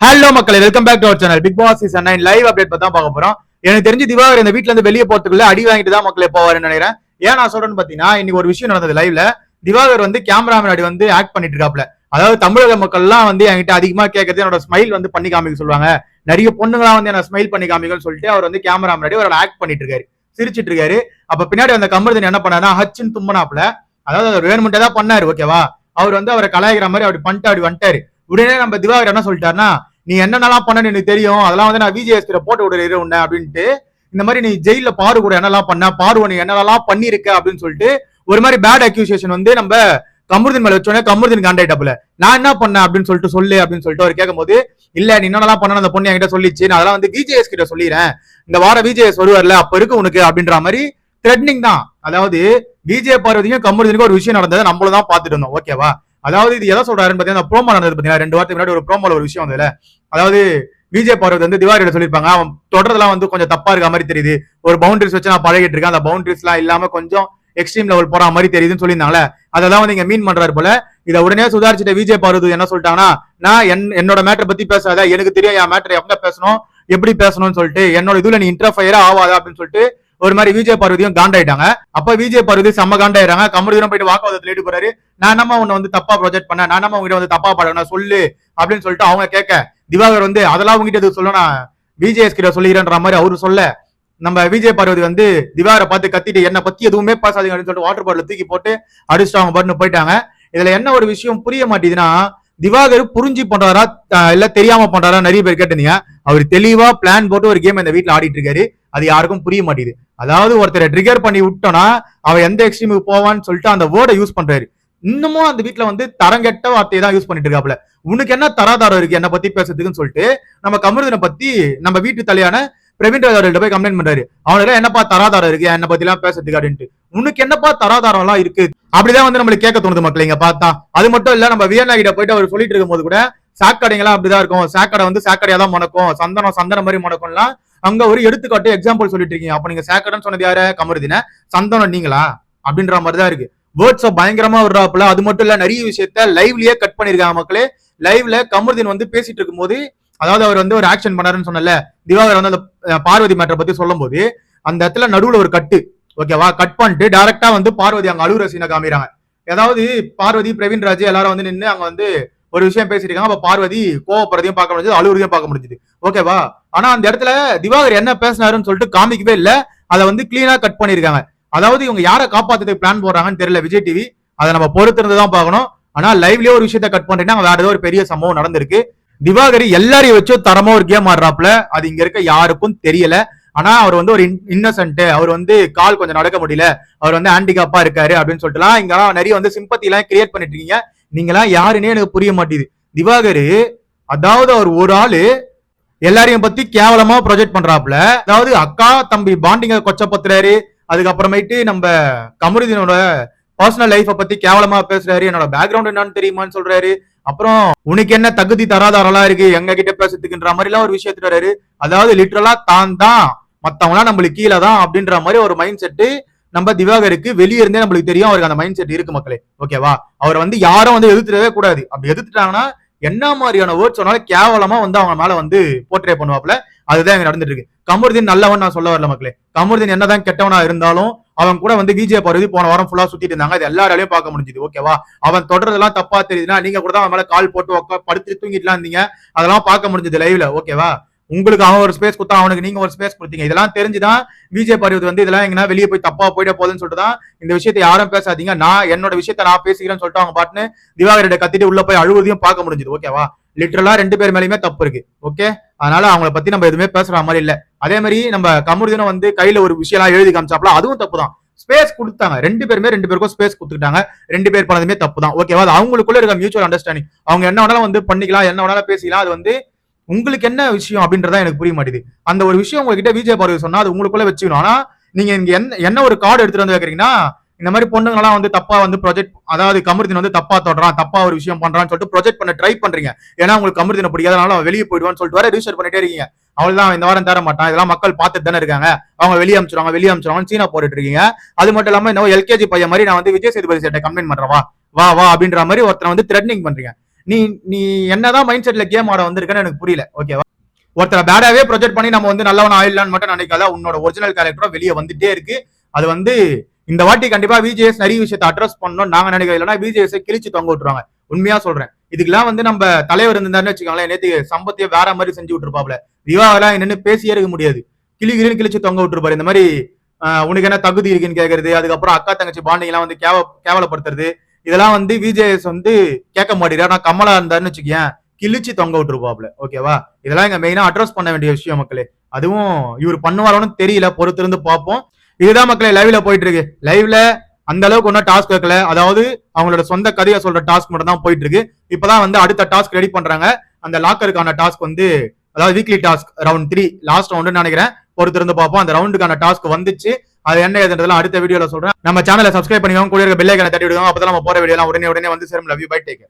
Hello மக்களே welcome back to our channel big boss season nine live update பத்தி தான் பார்க்க போறோம். எனக்கு தெரிஞ்சு திவாகர் இந்த வீட்ல இருந்து வெளியே போறதுக்குள்ள அடி வாங்கிட்டு தான் மக்களே போவாருன்னு நினைக்கிறேன். ஏன் நான் சொல்றேன்னு பாத்தீங்கன்னா இன்னைக்கு ஒரு விஷயம் நடந்தது லைவ்ல திவாகர் வந்து கேமரா முன்னாடி வந்து ஆக்ட் பண்ணிட்டு இருக்காப்ல அதாவது தமிழக மக்கள்லாம் வந்து என்கிட்ட அதிகமா கேட்கறது என்னோட ஸ்மைல் வந்து பண்ணி காமிக்க சொல்லுவாங்க. நிறைய பொண்ணுங்களாம் வந்து என்ன ஸ்மைல் பண்ணி காமிக்கன்னு சொல்லிட்டு அவர் வந்து கேமரா முன்னாடி ஒரு ஆக்ட் பண்ணிட்டு இருக்காரு. சிரிச்சிட்டு இருக்காரு. அப்ப பின்னாடி அந்த கமருதன் என்ன பண்ணாருன்னா ஹச்சுன்னு தும்மனாப்ல அதாவது அவர் வேணுமெண்டே தான் பண்ணாரு ஓகேவா அவர் வந்து அவரை கலாய்க்கிற மாதிரி அப்படி பண்ணிட்டு அப்படி வந்துட்டாரு. உடனே நம்ம திவாகர் என்ன சொல்லிட்டாருன்னா நீ என்னென்னலாம் பண்ணனு எனக்கு தெரியும். அதெல்லாம் வந்து நான் விஜிஎஸ் போட்டு விடுற உன்ன அப்படின்ட்டு. இந்த மாதிரி நீ ஜெயில பாரு கூட என்னெல்லாம் பண்ண பாரு நீ என்னெல்லாம் பண்ணிருக்க அப்படின்னு சொல்லிட்டு ஒரு மாதிரி பேட் அக்யூசியேஷன் வந்து நம்ம கமருதன் மேல வச்சோடனே கமருதன் காண்டாயிட்டப்புல நான் என்ன பண்ணேன்? அப்படின்னு சொல்லிட்டு சொல்லு அப்படின்னு சொல்லிட்டு அவர் கேட்கும்போது இல்ல நீ என்னெல்லாம் பண்ண அந்த பொண்ணு என்கிட்ட சொல்லிச்சு. நான் அதெல்லாம் வந்து விஜிஎஸ் கிட்ட சொல்லிடுறேன் இந்த வாரம் விஜேஎஸ் வருவார்ல அப்ப இருக்கு உனக்கு அப்படின்ற மாதிரி த்ரெட்னிங் தான். அதாவது விஜய பார்வதியும் கமருதனுக்கும் ஒரு விஷயம் நடந்ததை நம்மளதான் தான் இருந்தோம். ஓகேவா அதாவது இது எதை சொல்றாருன்னு பாத்தீங்கன்னா ப்ரோமோ நடந்தது பாத்தீங்கன்னா ரெண்டு வாரத்துக்கு முன்னாடி ஒரு ப்ரோமோல ஒரு விஷயம் வந்ததுல. அதாவது விஜய் பார்வதி வந்து திவாரியிட சொல்லியிருப்பாங்க. அவன் தொடர்றதுலாம் வந்து கொஞ்சம் தப்பா இருக்க மாதிரி தெரியுது. ஒரு பவுண்டரிஸ் வச்சு நான் பழகிட்டு இருக்கேன் அந்த பவுண்டரிஸ் எல்லாம் இல்லாம கொஞ்சம் எக்ஸ்ட்ரீம் லெவல் போற மாதிரி தெரியுதுன்னு சொல்லியிருந்தாங்களே அதெல்லாம் வந்து இங்க மீன் பண்றாரு போல. இதை உடனே சுதாரிச்சிட்ட விஜய் பார்வதி என்ன சொல்லிட்டாங்கன்னா நான் என்- என்னோட மேட்டரை பத்தி பேசாத. எனக்கு தெரியும் என் மேட்டர் எப்ப பேசணும்? எப்படி பேசணும்னு சொல்லிட்டு என்னோட இதுல நீ இன்டர்ஃபயரா ஆகாத அப்படின்னு சொல்லிட்டு ஒரு மாதிரி விஜய் பார்வதியும் காண்டாயிட்டாங்க. அப்ப விஜய் பார்வதி செம்ம காண்டாயிராங்க கமருதீரம் போயிட்டு வாக்குவாதத்துல ஈடு போறாரு நான் என்னமா உன்னை வந்து தப்பா ப்ரொஜெக்ட் பண்ண? நான் என்னமா உங்ககிட்ட வந்து தப்பா பாடணும் சொல்லு அப்படின்னு சொல்லிட்டு அவங்க கேட்க திவாகர் வந்து அதெல்லாம் உங்ககிட்ட எதுவும் சொல்ல விஜேஎஸ் கிட்ட சொல்லிக்கிறேன்ற மாதிரி அவரு சொல்ல நம்ம விஜய் பார்வதி வந்து திவாகரை பார்த்து கத்திட்டு என்னை பத்தி எதுவுமே பேசாதீங்க அப்படின்னு சொல்லிட்டு வாட்டர் பாட்டில் தூக்கி போட்டு அடிச்சுட்டு அவங்க பாட்டுன்னு போயிட்டாங்க. இதுல என்ன ஒரு விஷயம் புரிய மாட்டேங்குதுன்னா திவாகர் புரிஞ்சு பண்றாரா இல்ல தெரியாம பண்றாரா நிறைய பேர் கேட்டிருந்தீங்க. அவர் தெளிவா பிளான் போட்டு ஒரு கேம் இந்த வீட்டுல ஆடிட்டு இருக்காரு. அது யாருக்கும் புரிய மாட்டேங்குது. அதாவது ஒருத்தரை ட்ரிகர் பண்ணி விட்டோம்னா அவன் எந்த எக்ஸ்ட்ரீமுக்கு போவான்னு சொல்லிட்டு அந்த வேர்டை யூஸ் பண்றாரு. இன்னமும் அந்த வீட்டுல வந்து தரங்கெட்ட வார்த்தையை தான் யூஸ் பண்ணிட்டு இருக்காப்ல உனக்கு என்ன தராதாரம் இருக்கு? என்ன பத்தி பேசுறதுக்குன்னு சொல்லிட்டு நம்ம கமருதனை பத்தி நம்ம வீட்டு தலையான பிரவீன் ராஜாவிட்ட போய் கம்ப்ளைண்ட் பண்றாரு. அவனுக்கு என்னப்பா தராதாரம் இருக்கு? என்ன பத்தி எல்லாம் பேசுறதுக்கு அப்படின்ட்டு. உனக்கு என்னப்பா தராதாரம் எல்லாம் இருக்கு? அப்படிதான் வந்து நம்மளுக்கு கேட்க தோணுது மக்கள் இங்க பார்த்தா. அது மட்டும் இல்ல நம்ம வியன்னா கிட்ட போயிட்டு அவர் சொல்லிட்டு இருக்கும் போது கூட சாக்கடைங்களாம் அப்படிதான் இருக்கும். சாக்கடை வந்து சாக்கடையா தான் முணக்கும். சந்தனம் சந்தனம் மாதிரி முணக்கும்லாம் அங்க ஒரு எடுத்துக்காட்டு எக்ஸாம்பிள் சொல்லிட்டு இருக்கீங்க. அப்ப நீங்க சாக்கடைன்னு சொன்னது யாரு? கமருதின. சந்தனம் நீங்களா? அப்படின்ற மாதிரி தான் இருக்கு வேர்ட்ஸ் பயங்கரமா விடுறாப்புல. அது மட்டும் இல்ல நிறைய விஷயத்த லைவ்லயே கட் பண்ணிருக்காங்க மக்களே. லைவ்ல கமருதீன் வந்து பேசிட்டு இருக்கும்போது அதாவது அவர் வந்து ஒரு ஆக்ஷன் பண்ணாருன்னு சொன்னல திவாகர் வந்து அந்த பார்வதி மேட்டரை பத்தி சொல்லும்போது அந்த இடத்துல நடுவுல ஒரு கட்டு ஓகேவா கட் பண்ணிட்டு டைரக்டா வந்து பார்வதி அங்க அழுகுற சீனை காமிறாங்க ஏதாவது பார்வதி பிரவீன் ராஜ் எல்லாரும் வந்து நின்று அங்க வந்து ஒரு விஷயம் பேசிட்டு இருக்காங்க. அப்ப பார்வதி கோவப்படுறதையும் பார்க்க முடிஞ்சது அழுகுறதையும் பார்க்க முடிஞ்சது. ஓகேவா? ஆனா அந்த இடத்துல திவாகர் என்ன பேசினாருன்னு சொல்லிட்டு காமிக்கவே இல்ல. அதை வந்து கிளீனா கட் பண்ணிருக்காங்க அதாவது இவங்க யாரை காப்பாத்துறதுக்கு பிளான் போடுறாங்கன்னு தெரியல விஜய் டிவி அதை நம்ம பொறுத்திருந்து தான் பார்க்கணும். ஆனா லைவ்லயே ஒரு விஷயத்த கட் பண்றீங்கன்னா வேற ஏதோ ஒரு பெரிய சம்பவம் நடந்திருக்கு. திவாகர் எல்லாரையும் வச்சு தரமா ஒரு கேம் ஆடுறாப்ல அது இங்க இருக்க யாருக்கும் தெரியல. ஆனா அவர் வந்து ஒரு இன்னசென்ட் அவர் வந்து கால் கொஞ்சம் நடக்க முடியல. அவர் வந்து ஹேண்டிகாப்பா இருக்காரு அப்படின்னு சொல்லிட்டுலாம் இங்க நிறைய வந்து சிம்பத்தி எல்லாம் கிரியேட் பண்ணிட்டு இருக்கீங்க. நீங்களாம் யாருன்னே எனக்கு புரிய மாட்டேது திவாகரு அதாவது அவர் ஒரு ஆளு எல்லாரையும் பத்தி கேவலமா ப்ரொஜெக்ட் பண்றாப்ல அதாவது அக்கா தம்பி பாண்டிங்க கொச்சப்படுத்துறாரு. அதுக்கப்புறமேட்டு நம்ம கமருதீனோட பர்சனல் லைஃப பத்தி கேவலமா பேசுறாரு. என்னோட பேக்ரவுண்ட் என்னன்னு தெரியுமான்னு சொல்றாரு. அப்புறம் உனக்கு என்ன தகுதி தராதாரெல்லாம் இருக்கு? எங்க கிட்ட பேசுறதுக்குன்ற மாதிரி எல்லாம் ஒரு விஷயத்துல வராரு. அதாவது லிட்ரலா தான் தான். மத்தவங்களாம் நம்மளுக்கு கீழே தான் அப்படின்ற மாதிரி ஒரு மைண்ட் செட்டு நம்ம திவாகருக்கு வெளியே இருந்தே நம்மளுக்கு தெரியும். அவருக்கு அந்த மைண்ட் செட் இருக்கு மக்களே. ஓகேவா? அவர் வந்து யாரும் வந்து எதிர்த்துடவே கூடாது. அப்படி எதிர்த்துட்டாங்கன்னா என்ன மாதிரியான வேர்ட்ஸ் சொன்னாலும் கேவலமா வந்து அவங்க மேல வந்து போர்ட்ரே பண்ணுவாப்ல அதுதான் இங்க நடந்துட்டு இருக்கு கமருதீன் நல்லவன் நான் சொல்ல வரல மக்களே. கமருதீன் என்னதான் கெட்டவனா இருந்தாலும் அவன் கூட வந்து விஜய பார்வதி போன வாரம் ஃபுல்லா சுத்திட்டு இருந்தாங்க. அது எல்லாராலையும் பார்க்க முடிஞ்சுது. ஓகேவா அவன் தொடர்றதெல்லாம் தப்பா தெரியுதுன்னா நீங்க கூட தான் அவன் மேல கால் போட்டு உக்கா படுத்து தூங்கிட்டுலாம் இருந்தீங்க. அதெல்லாம் பார்க்க முடிஞ்சது லைவ்ல ஓகேவா உங்களுக்கு அவன் ஒரு ஸ்பேஸ் கொடுத்தா அவனுக்கு நீங்க ஒரு ஸ்பேஸ் கொடுத்தீங்க. இதெல்லாம் தெரிஞ்சுதான் விஜய் பார்வதி வந்து இதெல்லாம் எங்கன்னா வெளியே போய் தப்பா போயிட போகுதுன்னு சொல்லிட்டு தான் இந்த விஷயத்தை யாரும் பேசாதீங்க. நான் என்னோட விஷயத்த நான் பேசிக்கிறேன்னு சொல்லிட்டு அவங்க பாட்டுன்னு திவாகரிட்ட கத்திட்டு உள்ள போய் அழுவதையும் பார்க்க முடிஞ்சது. ஓகேவா லிட்டரலா ரெண்டு பேர் மேலயுமே தப்பு இருக்கு. ஓகே அதனால அவங்கள பத்தி நம்ம எதுவுமே பேசுற மாதிரி இல்ல. அதே மாதிரி நம்ம கமருதினம் வந்து கையில ஒரு விஷயம் எல்லாம் எழுதி காமிச்சாப்ல அதுவும் தப்பு தான் ஸ்பேஸ் கொடுத்தாங்க. ரெண்டு பேருமே ரெண்டு பேருக்கும் ஸ்பேஸ் கொடுத்துட்டாங்க ரெண்டு பேர் பண்ணதுமே தப்பு தான் ஓகேவா அது அவங்களுக்குள்ள இருக்க மியூச்சுவல் அண்டர்ஸ்டாண்டிங் அவங்க என்ன வேணாலும் வந்து பண்ணிக்கலாம் என்ன வேணாலும் பேசிக்கலாம். அது வந்து உங்களுக்கு என்ன விஷயம் அப்படின்றத எனக்கு புரிய மாட்டேது அந்த ஒரு விஷயம் உங்ககிட்ட விஜய் பார்வதி சொன்னா அது உங்களுக்குள்ள வச்சுக்கணும். ஆனா நீங்க இங்க என்ன என்ன ஒரு கார்டு எடுத்துட்டு வந்து வைக்கிறீங்கன்னா இந்த மாதிரி பொண்ணுங்கலாம் வந்து தப்பா வந்து ப்ரொஜெக்ட் அதாவது கமருதீன் வந்து தப்பா தொடறான் தப்பா ஒரு விஷயம் பண்றான்னு சொல்லிட்டு ப்ரொஜெக்ட் பண்ண ட்ரை பண்றீங்க. ஏன்னா உங்களுக்கு கமருதீனை பிடிக்காதனால அவன் வெளியே போயிடுவான்னு சொல்லிட்டு வர ரிஜிஸ்டர் பண்ணிட்டே இருக்கீங்க. அவ்வளவுதான் இந்த வாரம் தர மாட்டான். இதெல்லாம் மக்கள் பார்த்துட்டு தானே இருக்காங்க. அவங்க வெளியே அமிச்சிருவாங்க வெளியே அமிச்சிருவாங்க சீனா போட்டுட்டு இருக்கீங்க. அது மட்டும் இல்லாம இன்னும் எல்கேஜி பையன் மாதிரி நான் வந்து விஜய் சேதுபதி சேட்டை கம்ப்ளைண்ட் பண்றேன். வா வா வா அப்படின்ற மாதிரி ஒருத்தனை வந்து த்ரெட்னிங் பண்றீங்க. நீ நீ என்னதான் மைண்ட் செட்ல கேம் ஆட வந்திருக்கன்னு எனக்கு புரியல. ஓகேவா ஒருத்தரை பேடாவே ப்ரொஜெக்ட் பண்ணி நம்ம வந்து நல்லவன் ஆயிடலான்னு மட்டும் நினைக்காத உன்னோட ஒரிஜினல் கேரக்டரும் வெளியே வந்துட்டே இருக்கு. அது வந்து இந்த வாட்டி கண்டிப்பா விஜேஎஸ் நிறைய விஷயத்தை அட்ரஸ் பண்ணணும் நாங்க நினைக்கிறோம். இல்லைன்னா விஜேஎஸ் கிழிச்சு தொங்க விட்டுருவாங்க. உண்மையா சொல்றேன். இதுக்கெல்லாம் வந்து நம்ம தலைவர் இருந்தாருன்னு வச்சுக்கோங்களேன் நேற்று சம்பத்திய வேற மாதிரி செஞ்சு விட்டுருப்பாப்ல. விவாகலாம் என்னன்னு பேசியே இருக்க முடியாது. கிளி கிளின்னு கிழிச்சு தொங்க விட்டுருப்பாரு. இந்த மாதிரி உனக்கு என்ன தகுதி இருக்குன்னு கேக்குறது அதுக்கப்புறம் அக்கா தங்கச்சி பாண்டிங் எல்லாம் வந்து கேவ கேவலப்படுத்துறது இதெல்லாம் வந்து விஜேஎஸ் வந்து கேட்க மாட்டேங்கிறார் நான் கமலா இருந்தாருன்னு வச்சுக்கேன் கிழிச்சு தொங்க விட்டுருப்பாப்ல. ஓகேவா இதெல்லாம் இங்க மெயினா அட்ரஸ் பண்ண வேண்டிய விஷயம் மக்களே. அதுவும் இவர் பண்ணுவாரோன்னு தெரியல. பொறுத்திருந்து பார்ப்போம். இதுதான் மக்களே லைவ்ல போயிட்டு இருக்கு லைவ்ல அந்த அளவுக்கு ஒன்றும் டாஸ்க் வைக்கல அதாவது அவங்களோட சொந்த கதையை சொல்ற டாஸ்க் மட்டும் தான் போயிட்டு இருக்கு இப்பதான் வந்து அடுத்த டாஸ்க் ரெடி பண்றாங்க. அந்த லாக்கருக்கான டாஸ்க் வந்து அதாவது weekly task round three last ரவுண்டுன்னு நினைக்கிறேன். பொறுத்திருந்து பார்ப்போம். அந்த ரவுண்டுக்கான டாஸ்க் வந்துச்சு. அது என்ன ஏதுன்றதெல்லாம் அடுத்த வீடியோல சொல்றேன். நம்ம சேனலை சப்ஸ்கிரைப் பண்ணிக்கோங்க. கூட இருக்க பெல் தட்டி விடுங்க. அப்பதான் நம்ம போற வீடியோலாம் உடனே உடனே வந்து சேரும். Love you bye take